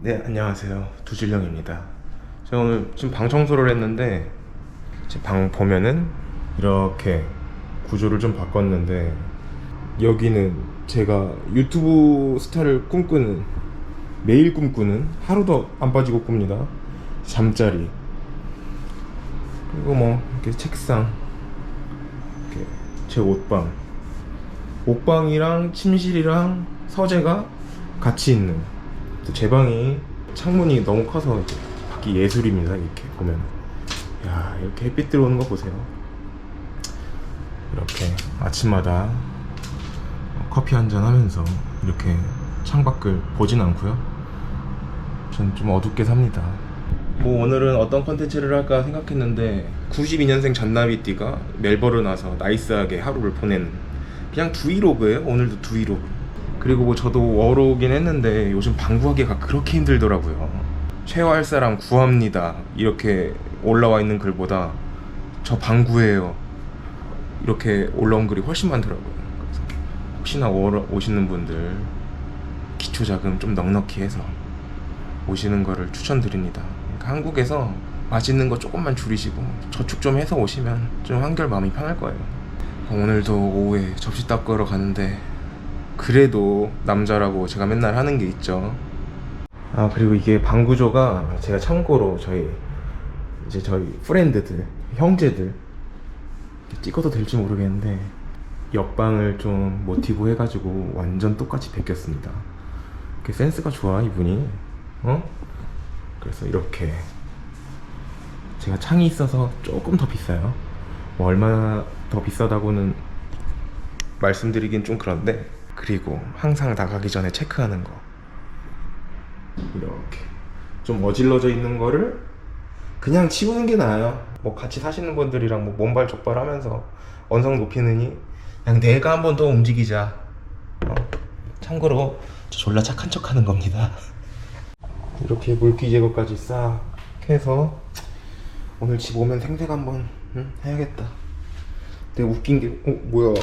네, 안녕하세요. 두질령입니다. 제가 오늘 지금 방 청소를 했는데 지금 방 보면은 이렇게 구조를 좀 바꿨는데 여기는 제가 유튜브 스타를 꿈꾸는 매일 꿈꾸는 하루도 안 빠지고 꿉니다. 잠자리 그리고 뭐 이렇게 책상 이렇게 제 옷방 옷방이랑 침실이랑 서재가 같이 있는 또 제 방이 창문이 너무 커서 밖이 예술입니다 이렇게 보면 야 이렇게 햇빛 들어오는 거 보세요. 이렇게 아침마다 커피 한 잔 하면서 이렇게 창밖을 보진 않고요. 전 좀 어둡게 삽니다. 뭐 오늘은 어떤 컨텐츠를 할까 생각했는데 92년생 전나비띠가 멜버른 와서 나이스하게 하루를 보낸 그냥 두이로그예요. 오늘도 두이로그 그리고 뭐 저도 워로긴 했는데 요즘 방구하기가 그렇게 힘들더라고요 최화할 사람 구합니다 이렇게 올라와 있는 글보다 저 방구예요 이렇게 올라온 글이 훨씬 많더라고요 그래서 혹시나 워로 오시는 분들 기초 자금 좀 넉넉히 해서 오시는 거를 추천드립니다. 그러니까 한국에서 맛있는 거 조금만 줄이시고 저축 좀 해서 오시면 좀 한결 마음이 편할 거예요. 오늘도 오후에 접시 닦으러 가는데 그래도 남자라고 제가 맨날 하는 게 있죠. 아 그리고 이게 방 구조가 제가 참고로 저희 이제 저희 프렌드들 형제들 찍어도 될지 모르겠는데 옆방을 좀 모티브 해가지고 완전 똑같이 베꼈습니다. 그 센스가 좋아 이분이 어? 그래서 이렇게 제가 창이 있어서 조금 더 비싸요 뭐 얼마나 더 비싸다고는 말씀드리긴 좀 그런데 그리고 항상 나가기 전에 체크하는 거 이렇게 좀 어질러져 있는 거를 그냥 치우는 게 나아요 뭐 같이 사시는 분들이랑 뭐 몸발 족발 하면서 언성 높이느니 그냥 내가 한 번 더 움직이자 어? 참고로 저 졸라 착한 척 하는 겁니다 이렇게 물기 제거까지 싹 해서 오늘 집 오면 생색 한번 응? 해야겠다. 근데 웃긴 게 어, 뭐야?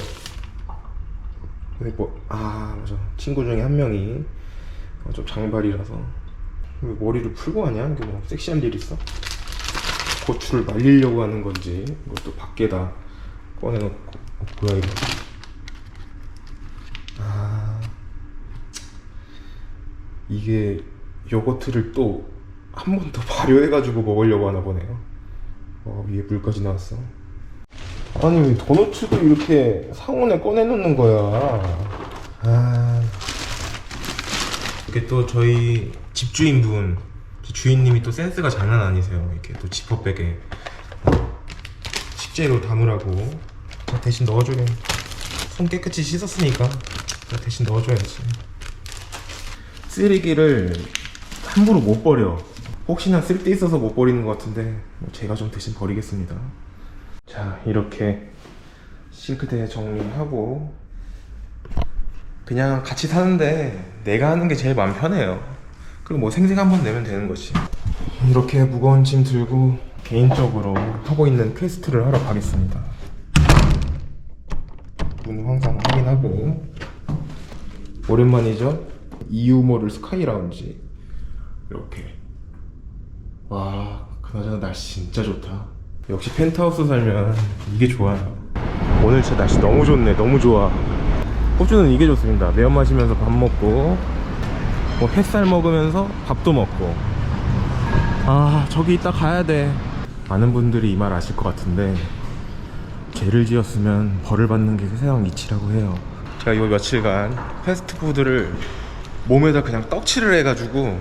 근데 뭐, 아 맞아 친구 중에 한 명이 어, 좀 장발이라서 왜 머리를 풀고 하냐? 이게 뭐 섹시한 일 있어? 고추를 말리려고 하는 건지 이것도 밖에다 꺼내놓고 어, 뭐야 이거? 아 이게 요거트를 또 한 번 더 발효해가지고 먹으려고 하나 보네요. 어, 위에 물까지 나왔어. 아니 왜 도너츠도 이렇게 상온에 꺼내놓는 거야? 아 이게 또 저희 집주인분 주인님이 또 센스가 장난 아니세요. 이렇게 또 지퍼백에 어, 식재료 담으라고 자, 대신 넣어줘요. 손 깨끗이 씻었으니까 자, 대신 넣어줘야지. 쓰레기를 함부로 못 버려. 혹시나 쓸 데 있어서 못 버리는 것 같은데 뭐 제가 좀 대신 버리겠습니다. 자 이렇게 싱크대 정리하고 그냥 같이 사는데 내가 하는 게 제일 마음 편해요. 그리고 뭐 생색 한번 내면 되는 거지. 이렇게 무거운 짐 들고 개인적으로 하고 있는 퀘스트를 하러 가겠습니다. 문 항상 확인하고 오랜만이죠? 이유모를 스카이 라운지 이렇게 와 그나저나 날씨 진짜 좋다 역시 펜트하우스 살면 이게 좋아요. 오늘 진짜 날씨 너무 좋네. 너무 좋아. 호주는 이게 좋습니다. 매운 마시면서 밥 먹고 뭐 햇살 먹으면서 밥도 먹고. 아 저기 이따 가야 돼. 많은 분들이 이 말 아실 것 같은데 죄를 지었으면 벌을 받는 게 세상 이치라고 해요. 제가 이 며칠간 패스트푸드를 몸에다 그냥 떡칠을 해가지고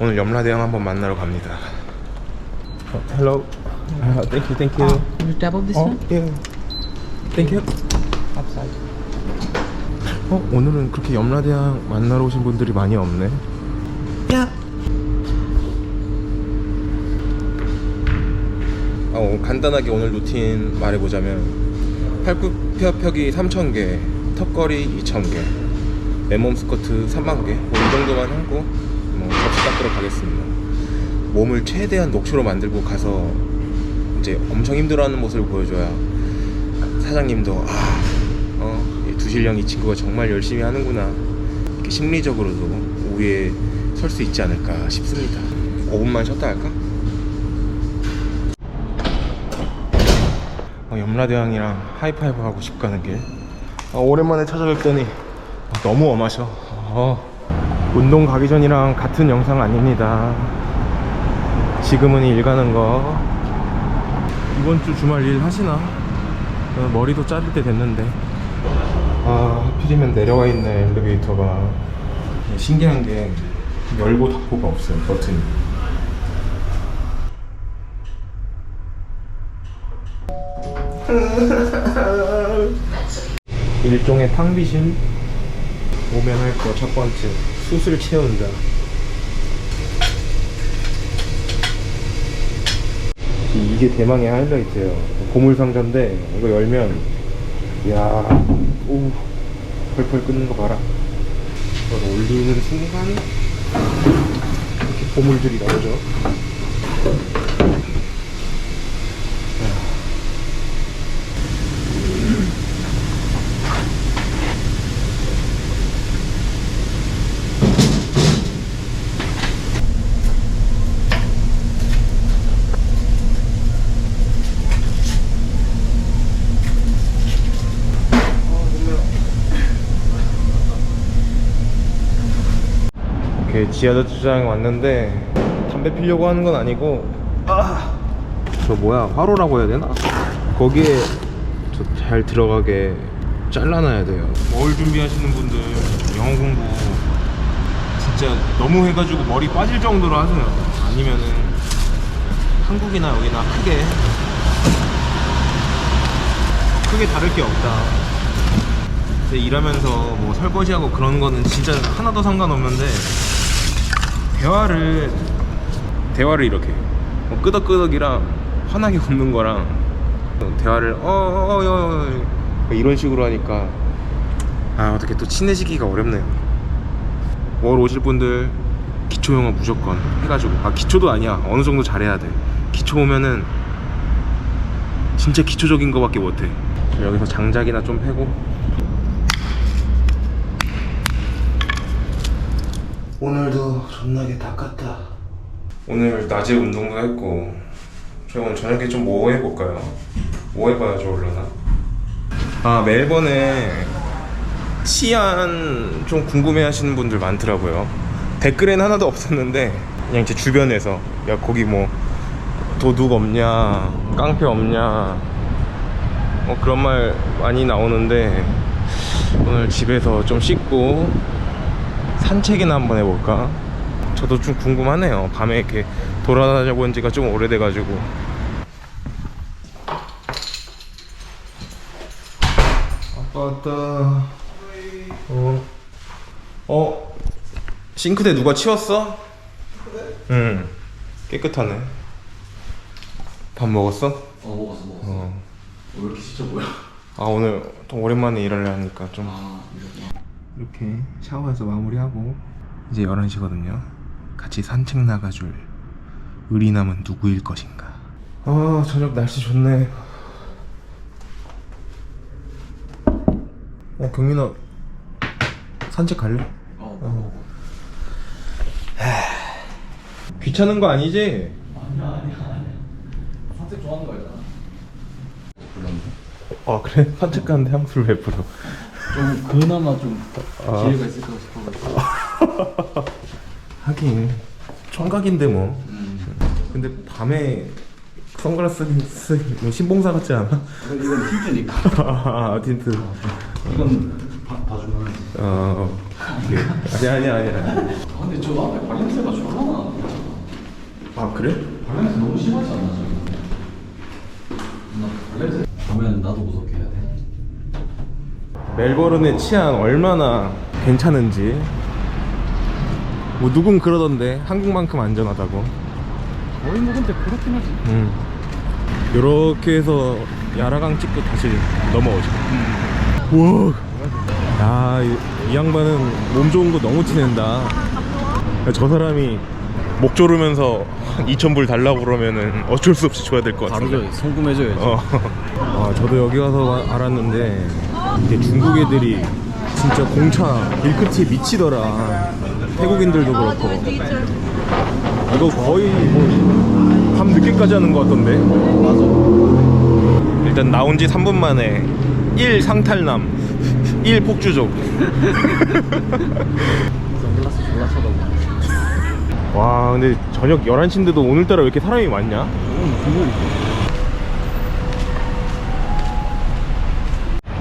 오늘 염라대왕 한번 만나러 갑니다. 어, hello. 아, thank you, thank you. You double this 어, one? 예. Thank you. Upside. 어, 오늘은 그렇게 염라대왕 만나러 오신 분들이 많이 없네. 야. 어, 간단하게 오늘 루틴 말해보자면 팔굽혀펴기 3,000개, 턱걸이 2,000개, 맨몸 스쿼트 3만 개, 뭐 이 정도만 하고 뭐 접시 닦으러 가겠습니다. 몸을 최대한 녹초로 만들고 가서 이제 엄청 힘들어하는 모습을 보여줘야 사장님도 아, 어, 이 두실령 이 친구가 정말 열심히 하는구나. 이렇게 심리적으로도 오후에 설 수 있지 않을까 싶습니다. 5분만 쉬었다 할까? 어, 염라대왕이랑 하이파이브 하고 집 가는 길 어, 오랜만에 찾아뵙더니 어, 너무 엄하셔. 어, 운동 가기 전이랑 같은 영상 아닙니다. 지금은 일 가는 거 이번 주 주말 일 하시나? 어, 머리도 자를 때 됐는데. 아 하필이면 내려와 있네 엘리베이터가 신기한 게 열고 닫고가 없어요 버튼이. 일종의 탕비심 오면 할 거 첫 번째. 숯을 채운다 이게 대망의 하이라이트예요. 보물 상자인데 이거 열면 이야 오 펄펄 끓는 거 봐라. 이걸 올리는 순간 이렇게 보물들이 나오죠 이렇게 지하 주차장에 왔는데 담배 피려고 하는 건 아니고 아! 저 뭐야 화로라고 해야 되나? 거기에 저잘 들어가게 잘라놔야 돼요. 뭘 준비하시는 분들 영어 공부. 진짜 너무 해가지고 머리 빠질 정도로 하세요. 아니면은 한국이나 여기나 크게. 크게 다를 게 없다. 일하면서 뭐 설거지하고 그런 거는 진짜 하나도 상관없는데 대화를 대화를 이렇게 뭐 끄덕끄덕이랑 환하게 웃는 거랑 대화를 어어 어 이런 식으로 하니까 아 어떻게 또 친해지기가 어렵네요. 월 오실 분들 기초 영어 무조건 해가지고 아 기초도 아니야 어느 정도 잘해야 돼. 기초 오면은 진짜 기초적인 거밖에 못해. 여기서 장작이나 좀 패고 오늘도 존나게 닦았다. 오늘 낮에 운동도 했고 저희 오늘 저녁에 좀 뭐 해볼까요? 뭐 해봐야 좋을려나? 아 멜번에 치안 좀 궁금해하시는 분들 많더라고요. 댓글엔 하나도 없었는데 그냥 제 주변에서 야 거기 뭐 도둑 없냐, 깡패 없냐, 뭐 그런 말 많이 나오는데 오늘 집에서 좀 씻고 산책이나 한번 해볼까? 저도 좀 궁금하네요. 밤에 이렇게 돌아다녀 본 지가 좀 오래돼가지고. 아빠 왔다. 어. 어? 싱크대 누가 치웠어? 응. 깨끗하네. 밥 먹었어? 어 먹었어 먹었어 어. 왜 이렇게 진짜 뭐야 아 오늘 또 오랜만에 일을 하니까 좀 아 이렇구나 이렇게 샤워해서 마무리하고 이제 11시거든요 같이 산책 나가줄 의리남은 누구일 것인가 아 저녁 날씨 좋네 어 경민아 산책 갈래? 어 어. 귀찮은 거 아니지? 아니야 아니야 아니야 산책 좋아하는 거 알잖아 불렀네 아 그래? 산책 가는데 향수를 왜 뿌려 좀 그나마 좀 아. 기회가 있을까 싶어가지고 하긴 총각인데 뭐 음. 근데 밤에 선글라스 쓰 신봉사 같지 않아? 이건, 이건 힌트니까 아 틴트 이건 봐- 봐주면 어 오케이. 아니 아니 아니 아 근데 저 앞에 발냄새가 졸라 나 아 그래? 발냄새 너무 심하지 않나 지금 나 발냄새 보면 나도 무섭게 해야 돼 멜버른의 치안 얼마나 괜찮은지. 뭐 누군 그러던데 한국만큼 안전하다고. 거의 뭐 근데 그렇긴 하지. 음. 요렇게 해서 야라강 찍고 다시 넘어오죠. 우와. 야, 이, 이 양반은 몸 좋은 거 너무 티낸다. 야, 저 사람이 목 조르면서 2,000불 달라고 그러면은 어쩔 수 없이 줘야 될 것 같은데. 송금해줘야지. 어. 아, 저도 여기 와서 와- 알았는데 이게 중국 애들이 진짜 공차 밀크티에 미치더라. 태국인들도 그렇고 이거 거의 뭐밤 늦게까지 하는 것 같던데 맞아. 일단 나온 지 3분 만에 1 상탈남 1 폭주족 선글라스 졸라 쳐다보네. 와 근데 저녁 11시인데도 오늘따라 왜 이렇게 사람이 많냐? 응,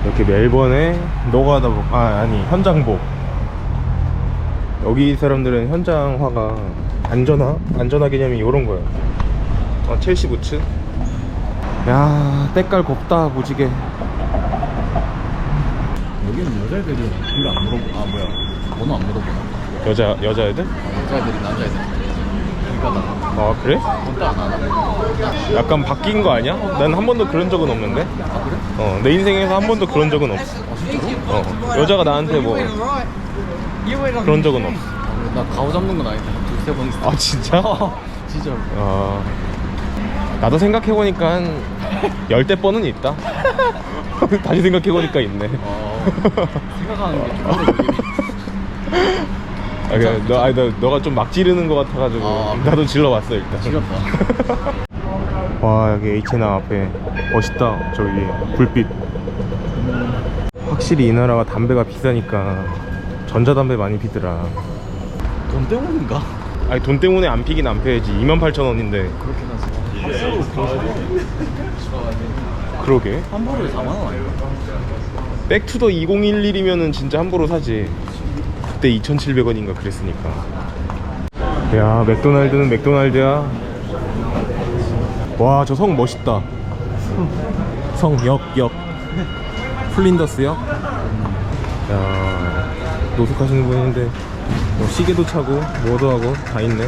그거 이렇게 멜번에 노가다복 아 아니 현장복 여기 사람들은 현장화가 안전화? 안전화 개념이 이런 거야 어, 첼시 부츠 야 때깔 곱다 무지개 여기는 여자애들은 별로 안 물어보. 아 뭐야? 번호 안 물어보나? 여자 여자애들? 여자애들이 남자애들. 아 그래? 약간 바뀐 거 아니야? 난 한 번도 그런 적은 없는데 아 그래? 어 내 인생에서 한 번도 그런 적은 없어 아 진짜로? 어 여자가 나한테 뭐 그런 적은 없어 아? 나 가오 잡는 건 아닌데 두세 번 있어. 아 진짜? 진짜로. 아 나도 생각해보니까 한 열대 번은 있다 다시 생각해보니까 있네 어, 생각하는 게. 아, 그냥 너, 아니, 너, 너가 좀 막 지르는 것 같아가지고 아, 그래? 나도 질러봤어 일단 지렸다. 와 여기 H&M 앞에 멋있다 저기 불빛 확실히 이 나라가 담배가 비싸니까 전자담배 많이 피더라 돈 때문인가? 아니 돈 때문에 안 피긴 안 펴야지 28,000원인데 그렇긴 하지. 그러게 한 벌에 4만 원 아닌가? 백투더 2011이면은 진짜 함부로 사지 그때 2,700원인가 그랬으니까. 야 맥도날드는 맥도날드야. 와 저 성 멋있다. 성역 역. 플린더스 역? 야 노숙하시는 분인데 뭐 시계도 차고 뭐도 하고 다 있네.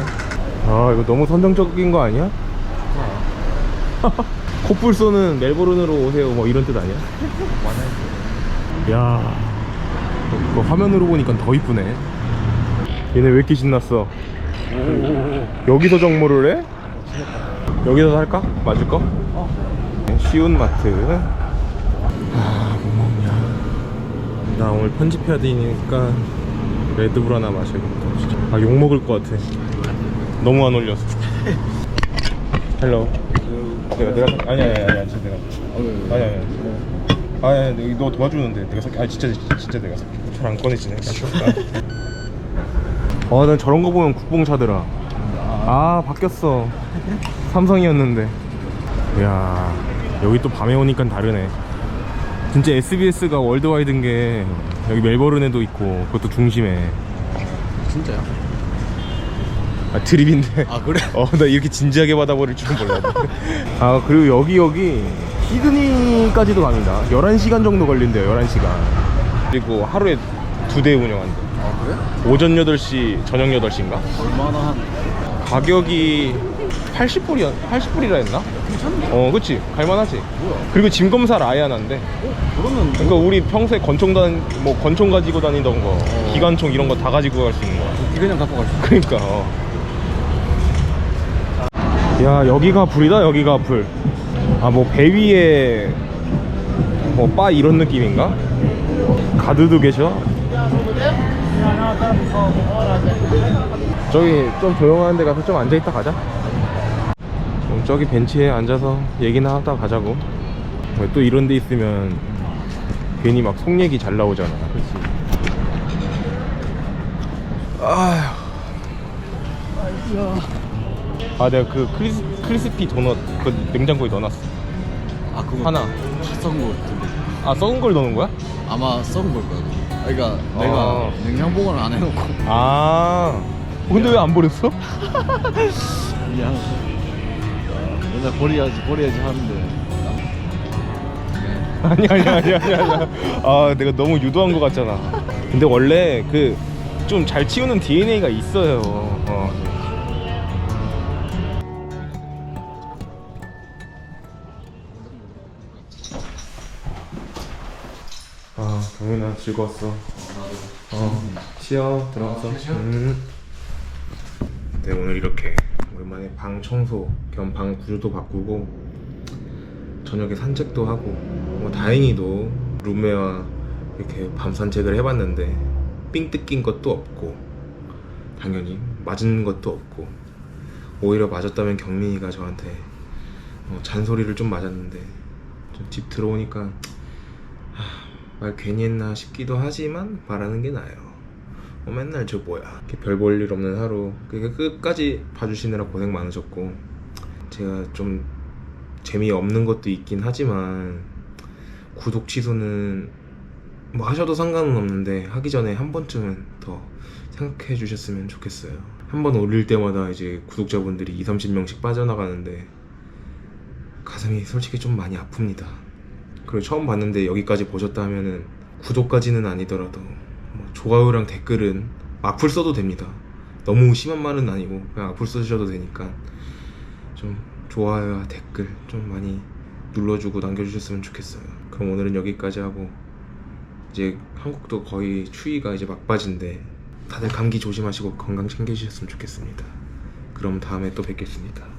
아 이거 너무 선정적인 거 아니야? 코뿔소는 멜버른으로 오세요. 뭐 이런 뜻 아니야? 야, 그 화면으로 보니까 더 이쁘네. 얘네 왜 이렇게 신났어? 여기서 정모를 해? 여기서 살까? 맞을 거? 네, 쉬운 마트. 아, 뭐 먹냐? 나 오늘 편집해야 되니까 레드불 하나 마셔야겠다. 진짜. 아, 욕 먹을 것 같아. 너무 안 올려서. 헬로. 내가 내가 아니 아니 아니 아니 내가 아니 아니 아니 아니 아니 너 도와주는데 내가 살게. 아 진짜 진짜 내가 살게. 잘안 꺼내지네. 아 난 저런 거 보면 국뽕 차더라. 아 바뀌었어. 삼성이었는데. 이야 여기 또 밤에 오니까 다르네. 진짜 SBS가 월드와이드인 게 여기 멜버른에도 있고 그것도 중심에. 진짜야? 아 드립인데. 아 그래? 어 나 이렇게 진지하게 받아버릴 줄은 몰랐네. 아 그리고 여기 여기 시드니까지도 갑니다 11시간 정도 걸린대요 11시간 그리고 하루에 두 대 운영한대 아 그래? 오전 8시 저녁 8시인가? 얼마나 한? 가격이 80불이야 80불이라 했나? 괜찮네. 어 그치 갈만하지 뭐야? 그리고 짐 검사를 아예 안 한대 어? 그러면 그러니까 우리 평소에 권총 단, 뭐 권총 가지고 다니던 거 어. 기관총 이런 거 다 가지고 갈 수 있는 거야 그냥 갖고 갈 수. 있어. 그러니까 어. 야 여기가 불이다 여기가 불 아 뭐 배 위에 뭐 바 이런 느낌인가? 가드도 계셔? 저기 좀 조용한 데 가서 좀 앉아있다 가자 좀 저기 벤치에 앉아서 얘기나 하다 가자고 왜또 이런 데 있으면 괜히 막 속 얘기 잘 나오잖아 그렇지. 아휴 아 내가 그 크리스, 크리스피 도넛 그 냉장고에 넣어놨어 아 그거 하나. 다 썩은 거 같은데. 아 썩은 걸 넣는 거야? 아마 썩은 걸 거야. 그러니까 아. 내가 냉장 보관을 안 해놓고 아 근데 왜 안 버렸어? 그냥 맨날 버려야지 버려야지 하는데 아니 아니 아니 아니 아니 아 내가 너무 유도한 것 같잖아 근데 원래 그 좀 잘 치우는 DNA가 있어요 아 경민아 즐거웠어. 어 쉬어 들어가서. 음. 네 오늘 이렇게 오랜만에 방 청소 겸 방 구조도 바꾸고 저녁에 산책도 하고 뭐 다행히도 룸메와 이렇게 밤 산책을 해봤는데 삥 뜯긴 것도 없고 당연히 맞은 것도 없고 오히려 맞았다면 경민이가 저한테 어, 잔소리를 좀 맞았는데 좀집 들어오니까 하, 말 괜히 했나 싶기도 하지만 말하는 게 나아요. 어, 맨날 저 뭐야. 별 볼 일 없는 하루. 그러니까 끝까지 봐주시느라 고생 많으셨고. 제가 좀 재미없는 것도 있긴 하지만 구독 취소는 뭐 하셔도 상관은 없는데 하기 전에 한 번쯤은 더 생각해 주셨으면 좋겠어요. 한 번 올릴 때마다 이제 구독자분들이 2, 30명씩 빠져나가는데 가슴이 솔직히 좀 많이 아픕니다 그리고 처음 봤는데 여기까지 보셨다 하면은 구독까지는 아니더라도 뭐 좋아요랑 댓글은 악플 써도 됩니다 너무 심한 말은 아니고 그냥 악플 써주셔도 되니까 좀 좋아요와 댓글 좀 많이 눌러주고 남겨주셨으면 좋겠어요. 그럼 오늘은 여기까지 하고 이제 한국도 거의 추위가 이제 막바지인데 다들 감기 조심하시고 건강 챙기셨으면 좋겠습니다. 그럼 다음에 또 뵙겠습니다.